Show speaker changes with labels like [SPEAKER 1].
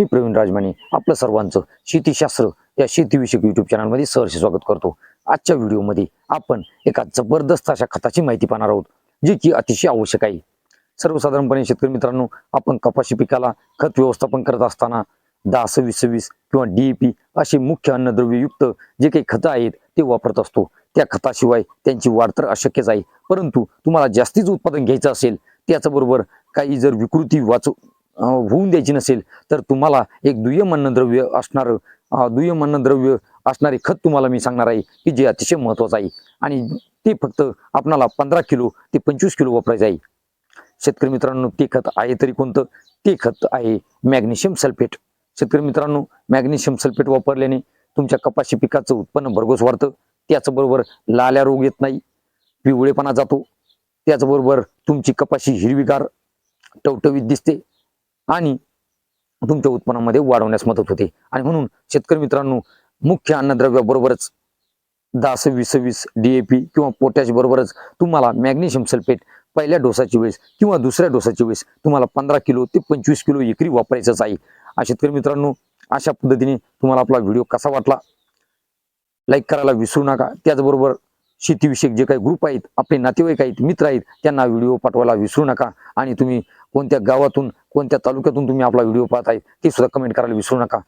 [SPEAKER 1] मी प्रवीण राजमाने आपलं सर्वांचं शेतीशास्त्र या शेतीविषयक युट्यूब चॅनलमध्ये सहर्ष स्वागत करतो. आजच्या व्हिडिओमध्ये आपण एका जबरदस्त अशा खताची माहिती पाहणार आहोत जी की अतिशय आवश्यक आहे. सर्वसाधारणपणे शेतकरी मित्रांनो आपण कपाशी पिकाला खत व्यवस्थापन करत असताना दहा सव्वीस सव्वीस किंवा डीएपी असे मुख्य अन्नद्रव्ययुक्त जे काही खतं आहेत ते वापरत असतो. त्या खताशिवाय त्यांची वाढ तर अशक्यच आहे. परंतु तुम्हाला जास्तीच उत्पादन घ्यायचं असेल त्याचबरोबर काही जर विकृती वाचू होऊन द्यायची नसेल तर तुम्हाला एक दुय्यम अन्नद्रव्य असणारं दुय्यम अन्नद्रव्य असणारे खत तुम्हाला मी सांगणार आहे की जे अतिशय महत्वाचं आहे. आणि ते फक्त आपणाला पंधरा किलो ते पंचवीस किलो वापरायचं आहे. शेतकरी मित्रांनो ते खत आहे तरी कोणतं? ते खत आहे मॅग्नेशियम सल्फेट. शेतकरी मित्रांनो मॅग्नेशियम सल्फेट वापरल्याने तुमच्या कपाशी पिकाचं उत्पन्न भरघोस वाढतं. त्याचबरोबर लाल्या रोग येत नाही पिवळेपणा जातो. त्याचबरोबर तुमची कपाशी हिरवीगार टवटवीत दिसते. आणि तुमच्या उत्पन्नामध्ये वाढवण्यास मदत होते. आणि म्हणून शेतकरी मित्रांनो मुख्य अन्नद्रव्याबरोबरच दहा सव्वीस सव्वीस पी किंवा पोटॅश बरोबरच तुम्हाला मॅग्नेशियम सल्फेट पहिल्या डोसाची वेळेस किंवा दुसऱ्या डोसाची वेळेस तुम्हाला पंधरा किलो ते पंचवीस किलो एकरी वापरायचंच आहे. शेतकरी मित्रांनो अशा पद्धतीने तुम्हाला आपला व्हिडिओ कसा वाटला? लाईक करायला विसरू नका. त्याचबरोबर शेतीविषयक जे काही ग्रुप आहेत आपले नातेवाईक आहेत मित्र आहेत त्यांना व्हिडिओ पाठवायला विसरू नका. आणि तुम्ही कोणत्या गावातून कोणत्या तालुक्यातून तुम्ही आपला व्हिडिओ पाहत आहे ते सुद्धा कमेंट करायला विसरू नका.